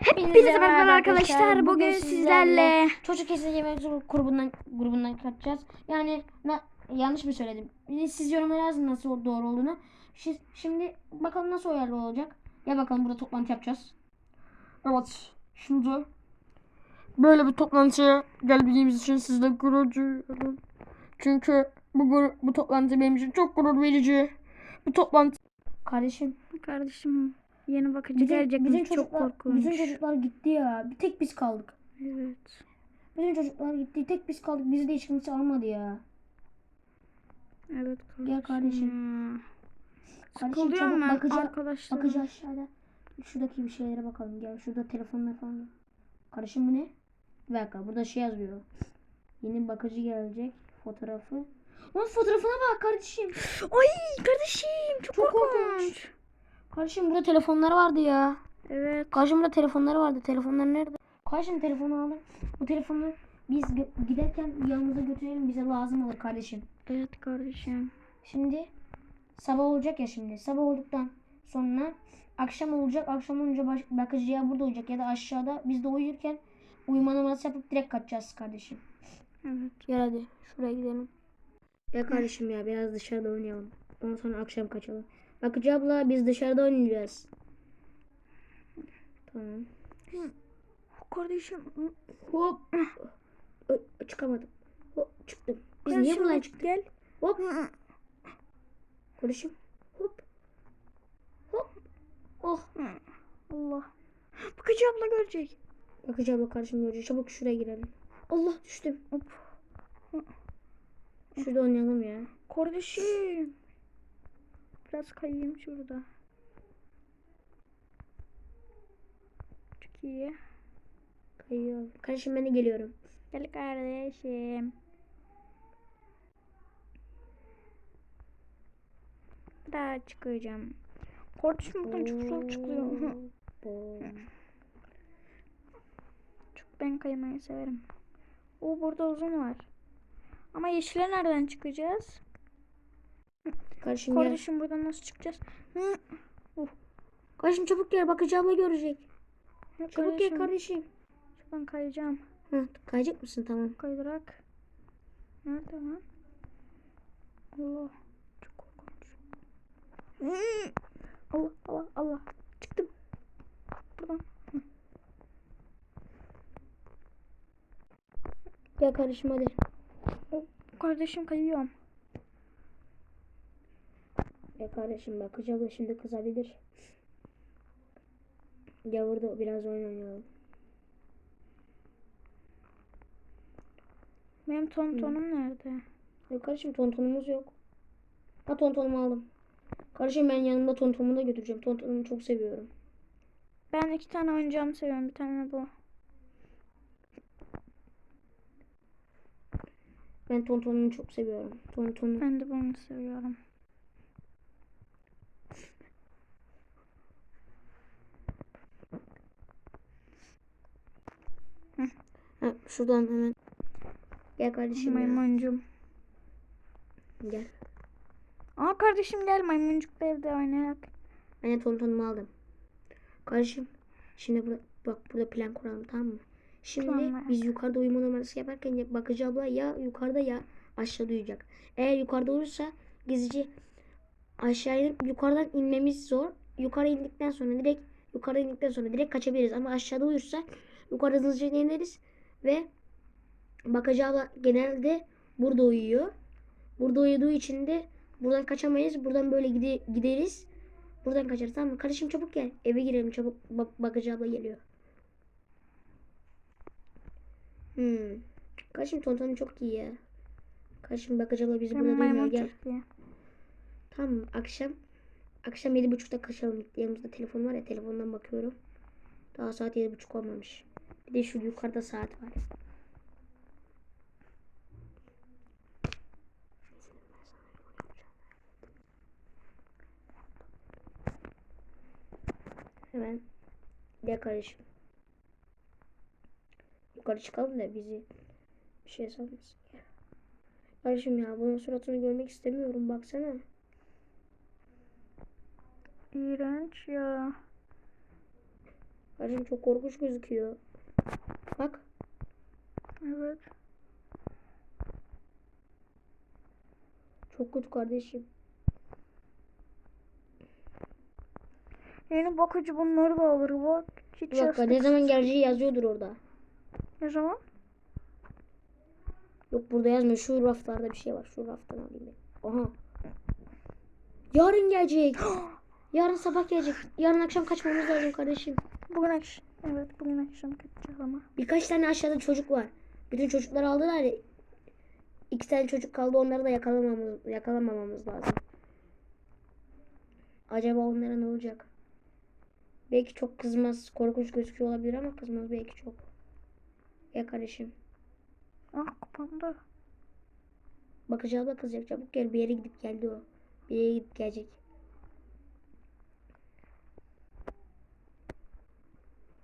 Hepinize merhaba arkadaşlar. Bugün sizlerle çocuk mevzu grubundan grubundan kaçacağız. Yani na- yanlış mı söyledim? Siz yorumlara yazın nasıl doğru olduğunu. Şi- Şimdi bakalım nasıl uyarlı olacak. Gel bakalım burada toplantı yapacağız. Evet. Şimdi böyle bir toplantıya geldiğimiz için sizle gurur duyuyorum. Çünkü bu, gurur- bu toplantı benim için çok gurur verici. Bu toplantı Kardeşim kardeşim yeni bakıcı bizim, gelecekmiş bizim çok korkunç. bizim çocuklar gitti ya. Bir tek biz kaldık. Evet. Bizim çocuklar gitti. Tek biz kaldık. Bizi de hiç kimse almadı ya. Evet kardeşim. Gel kardeşim. ya. Kardeşim çabuk ben bakıcı- arkadaşlar. Bakıcı aşağıda. Şuradaki bir şeylere bakalım. Gel şurada telefonlar falan. Kardeşim bu ne? Bir dakika burada şey yazıyor. Yeni bakıcı gelecek. Fotoğrafı. Onun fotoğrafına bak kardeşim. Ay kardeşim çok, Çok korkunç. Kardeşim burada telefonlar vardı ya. Evet. Kardeşim burada telefonları vardı. Telefonlar nerede? Kardeşim telefonu alın. Bu telefonu biz giderken yanımıza götürelim. Bize lazım olur kardeşim. Evet kardeşim. Şimdi sabah olacak ya şimdi. Sabah olduktan sonra akşam olacak. Akşam olunca baş, bakıcıya burada uyuyacak ya da aşağıda. Biz de uyurken uyuma numarası yapıp direkt kaçacağız kardeşim. Evet. Gel hadi şuraya gidelim. Gel kardeşim ya biraz dışarıda oynayalım. Ondan sonra akşam kaçalım. Bakıcı abla biz dışarıda oynayacağız. Tamam. Kardeşim. Hop. Çıkamadım. Hop çıktım. Biz niye kardeşim, buradan çıktık? Gel. Hop. Kardeşim. Hop. Hop. Oh. Allah. Bakıcı abla görecek. Bakıcı abla karşım görecek. Çabuk şuraya girelim. Allah düştüm. Hop. Şurada oynayalım ya. Kardeşim. Biraz kayayım şurada. Çok iyi. Kayıyor. Kardeşim ben de geliyorum. Gel kardeşim. Daha çıkacağım. Kardeşim buradan çok zor çıkıyor. Çok ben kaymayı severim. O burada uzun var. Ama yeşile nereden çıkacağız? Kardeşim. Kardeşim buradan nasıl çıkacağız? Hı. Kardeşim çabuk gel. Bakıcı abla görecek. Çabuk gel kardeşim. Şuradan kayacağım. Hı, kayacak mısın? Tamam. Kaydırak. Nerede lan? Allah. Çok korkunç. Allah Allah Allah. Çıktım. Buradan. Gel kardeşim hadi. Kardeşim kayıyorum. Gel kardeşim bakıcı abla şimdi kızabilir. Gel burada biraz oyun oynayalım. Benim tontonum nerede? Yok kardeşim tontonumuz yok. Ha tontonumu aldım. Kardeşim ben yanımda tontonumu da götüreceğim. Tontonumu çok seviyorum. Ben iki tane oyuncağımı seviyorum. Bir tane bu. Ben tontonumu çok seviyorum. Tontonu. Ben de bunu seviyorum. Ha, şuradan hemen. Gel kardeşim ya. Maymuncum. Gel. Aa kardeşim gel maymuncukla evde oynayak. Ben de tontonumu aldım. Kardeşim. Şimdi burada, bak burada plan kuralım tamam mı? Şimdi Tamam. biz yukarıda uyuma numarası yaparken ya- bakıcı abla ya yukarıda ya aşağıda uyuyacak. Eğer yukarıda olursa gizlice aşağı inip yukarıdan inmemiz zor. Yukarı indikten sonra direkt yukarı indikten sonra direkt kaçabiliriz. Ama aşağıda uyursa yukarı hızlıca ineriz ve bakıcı abla genelde burada uyuyor. Burada uyuduğu için de buradan kaçamayız. Buradan böyle gide- gideriz. Buradan kaçarız tamam mı? Kardeşim çabuk gel. Eve girelim çabuk. Bak bakıcı abla geliyor. Hmm. Kardeşim tontonun çok iyi ya. Kardeşim bakıcı abla bizi burada duymuyor. Gel. Tamam? Akşam akşam yedi buçukta kaçalım. Yanımızda telefon var ya telefondan bakıyorum. Daha saat yedi buçuk olmamış. Bir de şu yukarıda saat var. Hemen gel kardeşim. Yukarı çıkalım da bizi bir şey sanmasın. Kardeşim ya bunun suratını görmek istemiyorum baksana. İğrenç ya. Kardeşim çok korkunç gözüküyor. Evet. Çok kötü kardeşim. Yeni bakıcı bunları da alır bak. Hiç Bir dakika ne zaman geleceği yazıyordur orada. Ne zaman? Yok burada yazmıyor. Şu raflarda bir şey var. Şu raftan alayım ben. Aha. Yarın gelecek. Yarın sabah gelecek. Yarın akşam kaçmamız lazım kardeşim. Bugün akşam. Evet bugün akşam kaçacağız ama. Birkaç tane aşağıda çocuk var. Bütün çocukları aldılar ya. İki tane çocuk kaldı. Onları da yakalamamız, yakalamamamız lazım. Acaba onlara ne olacak? Belki çok kızmaz. Korkunç gözüküyor olabilir ama kızmaz belki çok. Ya kardeşim. Ah kapandı. Bakıcı abla kızacak. Çabuk gel. Bir yere gidip geldi o. Bir yere gidip gelecek.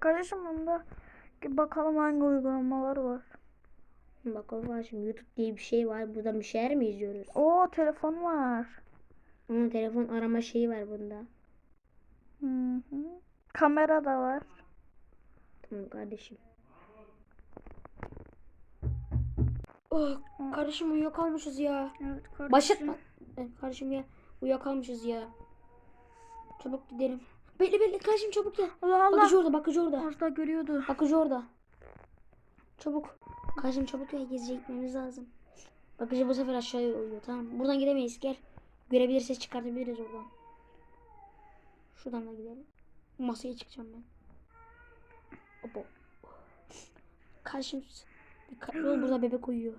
Kardeşim bunda bakalım hangi uygulamalar var. Bakalım kardeşim YouTube diye bir şey var. Buradan bir şeyler mi izliyoruz? Oo telefon var. Ama telefon arama şeyi var bunda. Hı hı. Kamera da var. Tamam kardeşim. Oh, kardeşim uyuyakalmışız ya. Evet kardeşim. Başlatma. Evet, kardeşim ya. Uyuyakalmışız ya. Çabuk gidelim. Bekle bekle kardeşim çabuk gel. Allah Allah. Bakıcı orada bakıcı orada. Az görüyordu. Bakıcı orada. Çabuk. Kardeşim çabuk gel geziye gitmemiz lazım. Bakıcı bu sefer aşağıya uyuyor tamam? Buradan gidemeyiz gel. Görebilirsek çıkartabiliriz oradan. Şuradan da gidelim. Masaya çıkacağım ben. Opo. Kardeşim dikkatli ol burada bebek uyuyor.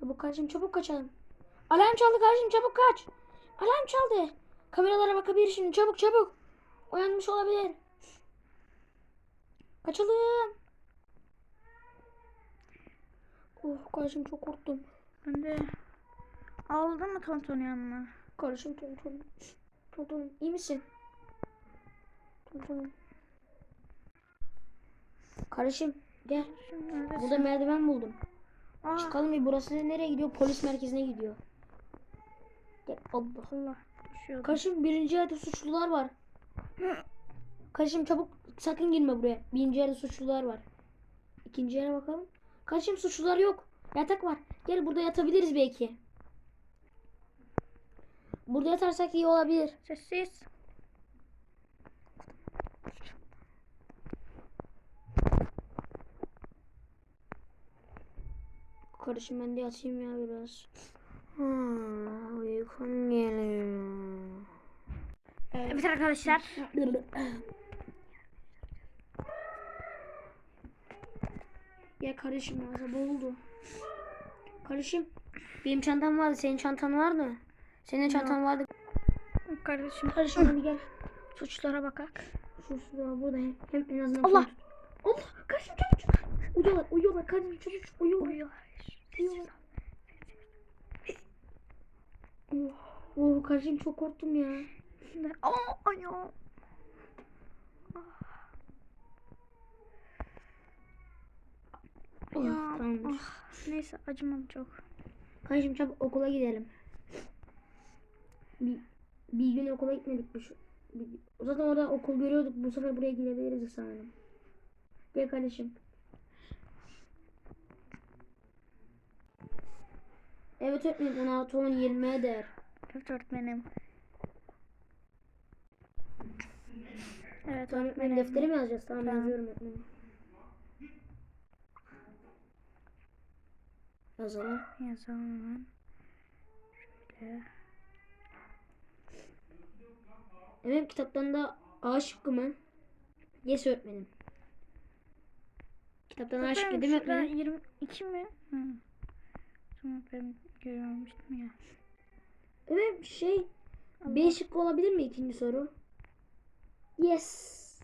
Çabuk kardeşim çabuk kaçalım. Alarm çaldı kardeşim çabuk kaç. Alarm çaldı. Kameralara bakabilir şimdi çabuk çabuk. Uyanmış olabilir. Kaçalım. Oh kardeşim çok korktum. Ben de aldın mı Tonton yanına? Kardeşim tonton. Tonton iyi misin? Tonton. Kardeşim gel. Neredesin? Burada merdiven buldum. Aa, Çıkalım bir burası nereye gidiyor? Polis merkezine gidiyor. Gel Allah. Allah. Düşüyordu. Kardeşim birinci yerde suçlular var. Kardeşim çabuk sakın girme buraya. Birinci yerde suçlular var. İkinci yere bakalım. Kardeşim suçlular yok. Yatak var. Gel burada yatabiliriz belki. Burada yatarsak iyi olabilir. Sessiz. Kardeşim ben de yatayım ya biraz. Hmm, uykum geliyor. Evet arkadaşlar. Ya kardeşim ya sabah oldu. Kardeşim benim çantam vardı. Senin çantan var mı? Senin çantan vardı. Kardeşim Kardeşim hadi gel. suçlara bakak. Şurada burada hem, hem en azından. Allah! tut. Allah! Çabuk çabuk. Uyuyorlar uyuyorlar kardeşim çabuk çabuk uyuyorlar. Uyuyorlar. Oh, oh kardeşim çok korktum ya. Aa ayağım. Ya, tamamdır. ah, neyse acımadı çok. Kardeşim çabuk okula gidelim. Bir, bir gün okula gitmedik. Bir, bir- zaten orada okul görüyorduk. Bu sefer buraya gidebiliriz sanırım. Gel kardeşim. Evet öğretmenim 16 10 20 eder. Evet öğretmenim. Evet öğretmenim. defteri mi yazacağız? Tamam, Tamam. yazıyorum öğretmenim. Yazalım. Yazalım. Şöyle. Evet kitaptan da A şıkkı mı? Yes öğretmenim. Kitaptan A şıkkı değil mi öğretmenim? 22 mi? Hı. Tamam ben görmemiştim ya. Evet şey B şıkkı olabilir mi ikinci soru? Yes.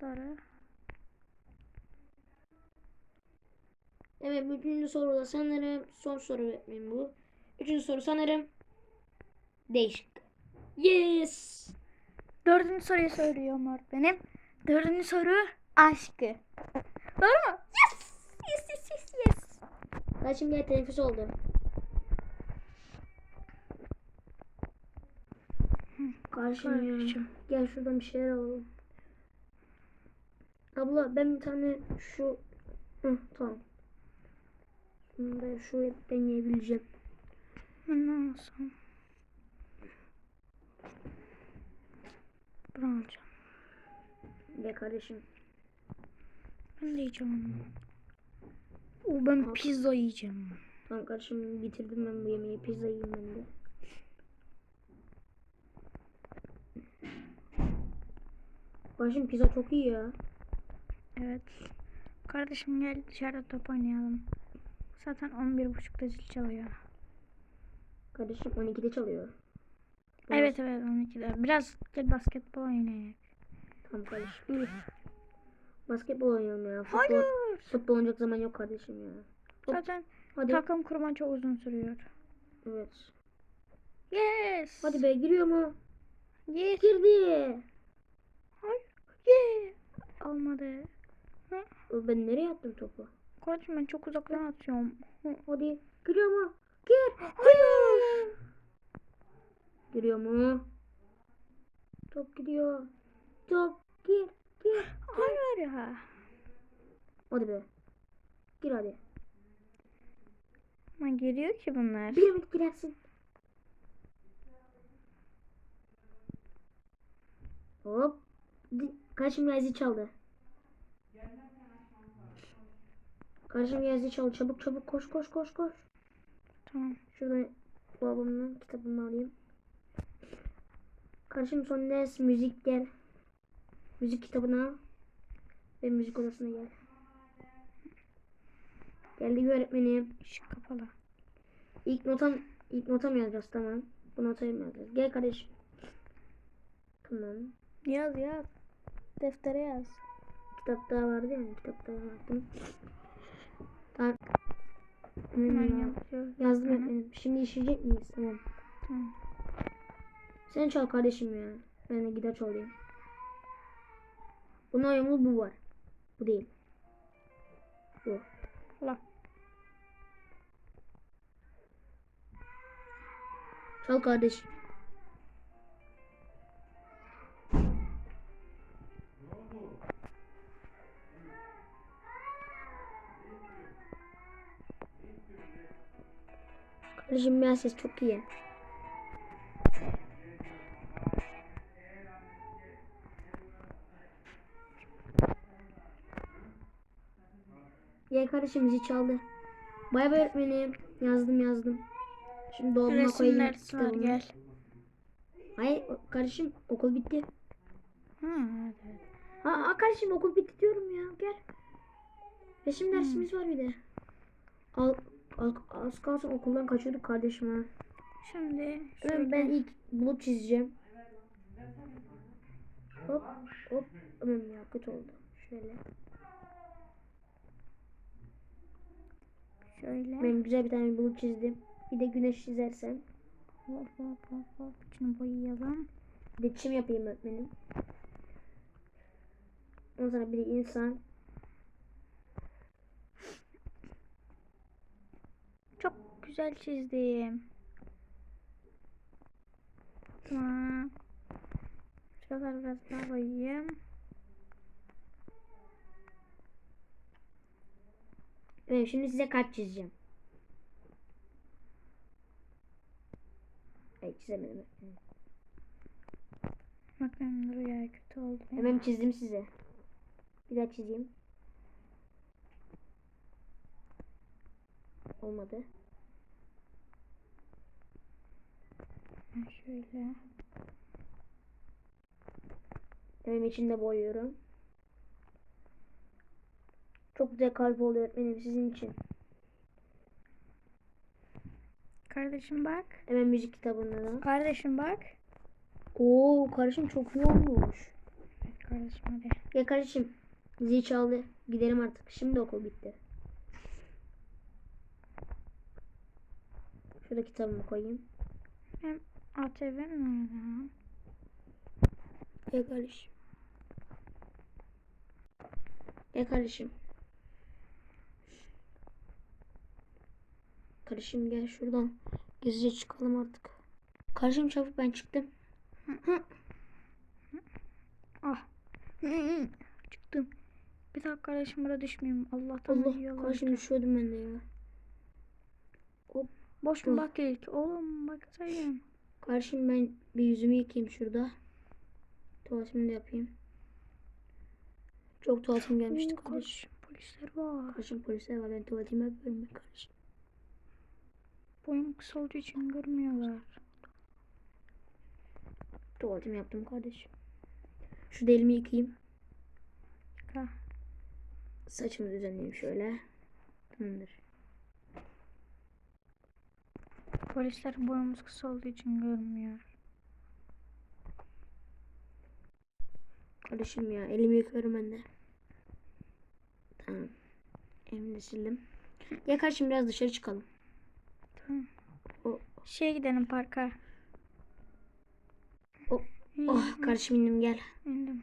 Doğru. Evet üçüncü soruda sanırım son soru öğretmenim bu. Üçüncü soru sanırım değişik. Yes. Dördüncü soruyu söylüyorum öğretmenim. Dördüncü soru aşkı. Doğru mu? Yes! Yes yes yes yes. Kaçım gel teneffüs oldu. Kardeşim, ya. Kardeşim. Gel şuradan bir şeyler alalım. Abla ben bir tane şu Hı, tamam. Bunu da şu deneyebileceğim. Ne alsam? Bunu alacağım. Be kardeşim. Ben de yiyeceğim onu. Ben pizza yiyeceğim. Tamam kardeşim bitirdim ben bu yemeği. Pizza yiyeyim ben de. Kardeşim pizza çok iyi ya. Evet. Kardeşim gel dışarıda top oynayalım. Zaten 11.30'da zil çalıyor. Kardeşim 12'de çalıyor. Evet evet 12'de. Biraz gel basketbol oynayalım. Tamam kardeşim. Basketbol oynayalım ya. Futbol, Hayır. futbol oynayacak zaman yok kardeşim ya. Hop, Zaten Hadi. takım kurma çok uzun sürüyor. Evet. Yes. Hadi be giriyor mu? Yes. Girdi. Hayır. Yeah. Olmadı. Oğlum Ben nereye attım topu? Kardeşim ben çok uzaktan atıyorum. Hadi. Giriyor mu? Gir. Hayır. Giriyor mu? Top gidiyor. Top gir. Gir. Hayır ya. Hadi be. Gir hadi. Ama geliyor ki bunlar. Bir ümit girersin. Hop. Karşım yazı çaldı. Karşım yazı çaldı. Çabuk çabuk koş koş koş koş. Tamam. Şuradan dolabımdan kitabımı alayım. Karşım son ders müzik gel. Müzik kitabını al. Ve müzik odasına gel. Geldi öğretmenim. Işık kapalı. İlk notam ilk nota mı yazacağız tamam. Bu notayı mı yazacağız? Gel kardeşim. Tamam. Yaz yaz. Deftere yaz. Kitap daha vardı yani kitap daha vardı. Tamam. Hemen Hmm, yazıyor. Yazdım Hı hı. Şimdi işleyecek miyiz? Tamam. Tamam. Sen çal kardeşim ya. Ben de gider çalayım. Bunun ayımlı bu var. Bu değil. Bu. Allah. Çal kardeşim. Ya ses çok iyi. Ya kardeşim zil çaldı. Bay bay öğretmenim. Yazdım yazdım. Şimdi dolabıma Resim koyayım kitabımı. gel. Hayır kardeşim okul bitti. Ha, evet, evet. Ha, ha kardeşim okul bitti diyorum ya gel. Resim dersimiz var bir de. Al, az kalsın okuldan kaçıyorduk kardeşim ha. Şimdi Ben, şöyle. ben ilk bulut çizeceğim. Hop hop. Aman ya kötü oldu. Şöyle. Şöyle. Ben güzel bir tane bulut çizdim. Bir de güneş çizersem. Hop hop hop hop. İçini boyayalım. Bir de çim yapayım öğretmenim. Ondan sonra bir de insan. Çok güzel çizdim. Tamam. Şuraları biraz daha boyayayım. Evet şimdi size kalp çizeceğim. Ay çizemedim. öğretmenim. Bak benim de rüya kötü oldu. Hemen çizdim size. Bir daha çizeyim. Olmadı. Ben Şöyle. Hemen içinde boyuyorum. Çok güzel kalp oluyor öğretmenim sizin için. Kardeşim bak. Hemen müzik kitabında da. Kardeşim bak. Oo kardeşim çok iyi olmuş. Evet kardeşim hadi. Ya kardeşim zil çaldı. Gidelim artık. Şimdi okul bitti. Şurada kitabımı koyayım. Hem ATV mi nerede? Gel kardeşim. Gel kardeşim. Kardeşim gel şuradan. Gezice çıkalım artık. Kardeşim çabuk ben çıktım. Ah. Çıktım. Bir dakika kardeşim burada düşmeyeyim. Allah'tan Allah uyuyorlar. kardeşim düşüyordum ben de ya. Boş mu bak ilk. Oğlum bak sayın. Kardeşim ben bir yüzümü yıkayayım şurada. Tuvaletimi de yapayım. Çok tuvaletim gelmişti Oo, kardeşim. polisler var. Kardeşim polisler var ben tuvaletimi yapıyorum ben kardeşim. Boyum kısa olduğu için görmüyorlar. Tuvaletimi yaptım kardeşim. Şu elimi yıkayayım. Yıka. Saçımı düzenleyeyim şöyle. Tamamdır. Polisler boyumuz kısa olduğu için görmüyor. Kardeşim ya elimi yıkıyorum ben de. Tamam. Elimi de sildim. Ya kardeşim biraz dışarı çıkalım. Tamam. O, Şeye gidelim parka. o, oh kardeşim indim gel. indim.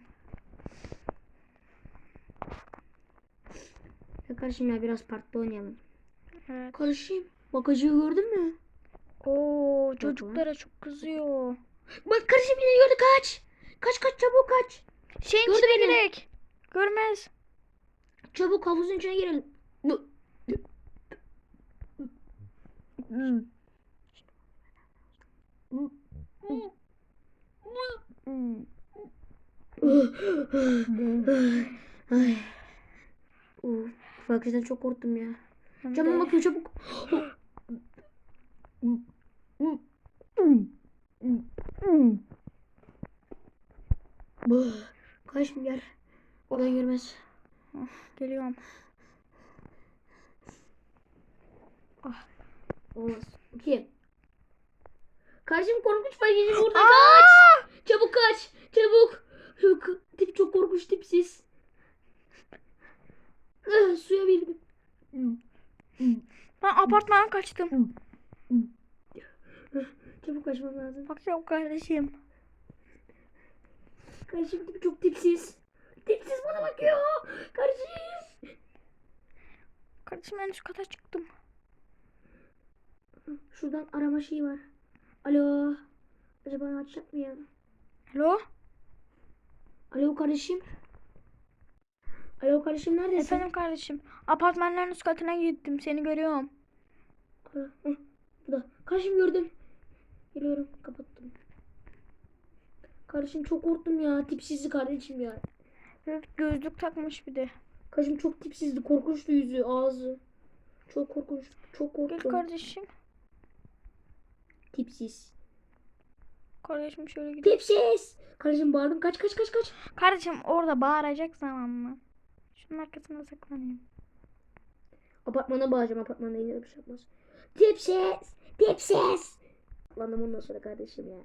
Ya kardeşim ya biraz parkta oynayalım. Evet. Kardeşim bagajı gördün mü? Oo çocuklara çok kızıyor. Bak kardeşim yine gördü kaç. Kaç kaç çabuk kaç. Şeyin Gördü içine beni. girek. Görmez. Çabuk havuzun içine girelim. Ay. Bagajdan çok korktum ya. Cama bakıyor çabuk. Kardeşim gel. Oradan görmez. Geliyorum. Olmaz. İki. Kardeşim korkunç bagajı burada Aa! kaç. Çabuk kaç. Çabuk. Yok, Tip çok korkunç tipsiz. Ah, suya bildim. Ben apartmana kaçtım. Çabuk kaçmam lazım. Bakıyorum kardeşim. Kardeşim çok tipsiz. Tipsiz bana bakıyor. Kardeşim. Kardeşim en üst kata çıktım. Şuradan arama şeyi var. Alo. Acaba açacak mı ya? Alo? Alo kardeşim. Alo kardeşim neredesin? Efendim kardeşim. Apartmanların üst katına gittim. Seni görüyorum. Kardeşim gördüm. Geliyorum. Kapattım. Kardeşim çok korktum ya. Tipsizdi kardeşim ya. Evet, gözlük takmış bir de. Kardeşim çok tipsizdi. Korkunçtu yüzü, ağzı. Çok korkunç. Çok Gel korktum. kardeşim. Tipsiz. Kardeşim şöyle gidelim. Tipsiz. Kardeşim bağırdım. Kaç kaç kaç kaç. Kardeşim orada bağıracak zaman mı? Şunun arkasına saklanayım. Apartmana bağıracağım. Apartmanda yine bir şey yapmaz. Tipsiz. Tipsiz. Landım ondan sonra kardeşim ya.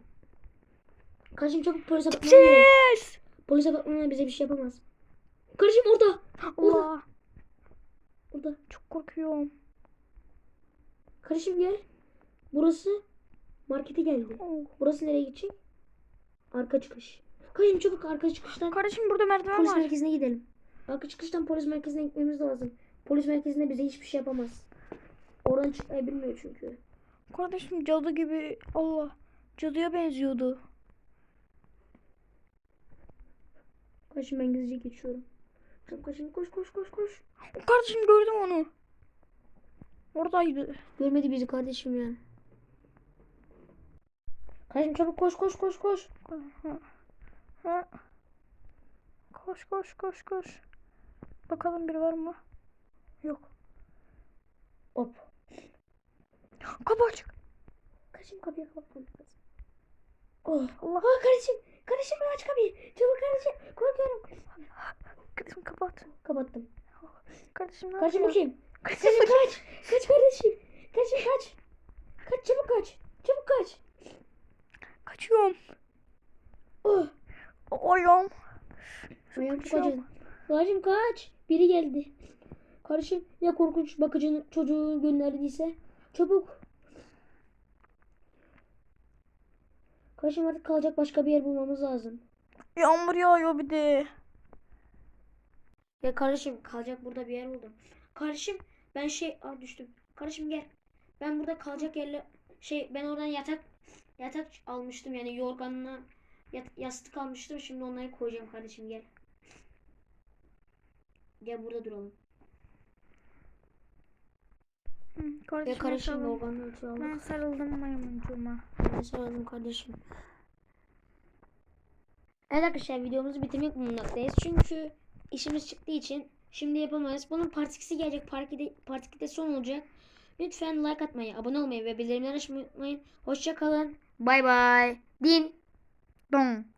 Kardeşim çabuk polis apartmanına gidelim. Ses! Polis apartmanına bize bir şey yapamaz. Kardeşim orada. Orada. Allah! Orada. Çok korkuyorum. Kardeşim gel. Burası markete geldi. Oh. Burası nereye gidecek? Arka çıkış. Kardeşim çabuk arka çıkıştan Kardeşim burada merdiven polis var. merkezine gidelim. Arka çıkıştan polis merkezine gitmemiz lazım. Polis merkezinde bize hiçbir şey yapamaz. Oradan çıkmayı bilmiyor çünkü. Kardeşim cadı gibi. Allah. Cadıya benziyordu. Kardeşim ben gizlice geçiyorum. Çabuk kardeşim koş koş koş koş. Kardeşim gördüm onu. Oradaydı. Görmedi bizi kardeşim ya. Kardeşim çabuk koş koş koş koş. Koş koş koş koş. Bakalım biri var mı? Yok. Hop. Kapı açık. Kardeşim kapıyı kapatmam lazım. Oh. Allah. Oh kardeşim. Kardeşim aç kapıyı. Çabuk kardeşim. Korkuyorum. Kardeşim kapat. Kapattım. Kardeşim ne Kardeşim yapıyor? bakayım. Kardeşim kaç. Kaç kardeşim. Kardeşim kaç. Kaç çabuk kaç. Çabuk kaç. Kaçıyorum. Oh. Oyum. Kaçıyorum. acıdı. Kardeşim kaç. Biri geldi. Kardeşim ya korkunç bakıcının çocuğu gönderdiyse. Çabuk. Kardeşim artık kalacak başka bir yer bulmamız lazım. Yağmur yağıyor bir de. Ya kardeşim kalacak burada bir yer buldum. Kardeşim ben şey Aa, düştüm. Kardeşim gel. Ben burada kalacak yerle şey ben oradan yatak yatak almıştım yani yorganla yat- yastık almıştım. Şimdi onları koyacağım kardeşim gel. Gel burada duralım. Sarıl- yorganını ölçü aldık. Ben sarıldım maymuncuğuma. Ben sarıldım kardeşim. Evet arkadaşlar videomuzu bitirmek bulunmaktayız. Çünkü işimiz çıktığı için şimdi yapamayız. Bunun part 2'si gelecek. Part 2'de, part 2'de son olacak. Lütfen like atmayı, abone olmayı ve bildirimleri açmayı unutmayın. Hoşça kalın. Bay bay. Din. Don.